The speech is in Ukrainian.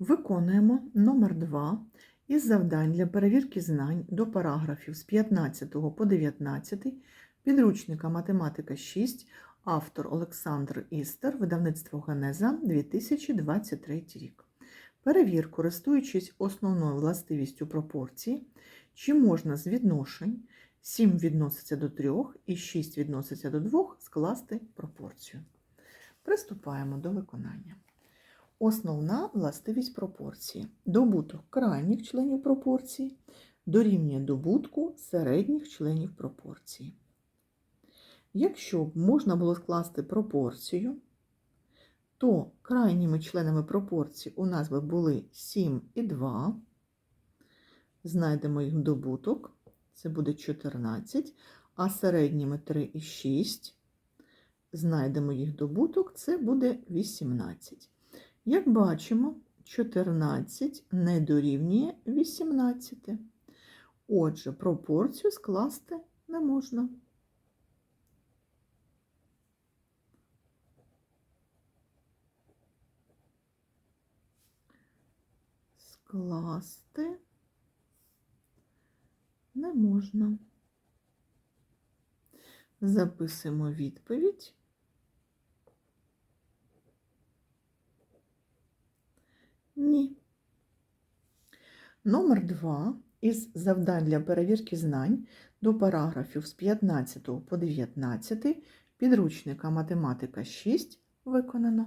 Виконуємо номер 2 із завдань для перевірки знань до параграфів з 15 по 19 підручника Математика 6, автор Олександр Істер, видавництво Генеза 2023 рік. Перевір, користуючись основною властивістю пропорції, чи можна з відношень 7 відноситься до 3 і 6 відноситься до 2 скласти пропорцію. Приступаємо до виконання. Основна властивість пропорції. Добуток крайніх членів пропорції дорівнює добутку середніх членів пропорції. Якщо б можна було скласти пропорцію, то крайніми членами пропорції у нас би були 7 і 2. Знайдемо їх добуток, це буде 14, а середніми 3 і 6. Знайдемо їх добуток, це буде 18. Як бачимо, 14 не дорівнює 18. Отже, пропорцію скласти не можна. Скласти не можна. Записуємо відповідь. Ні. Номер 2 із завдань для перевірки знань до параграфів з 15 по 19 підручника Математика 6 виконано.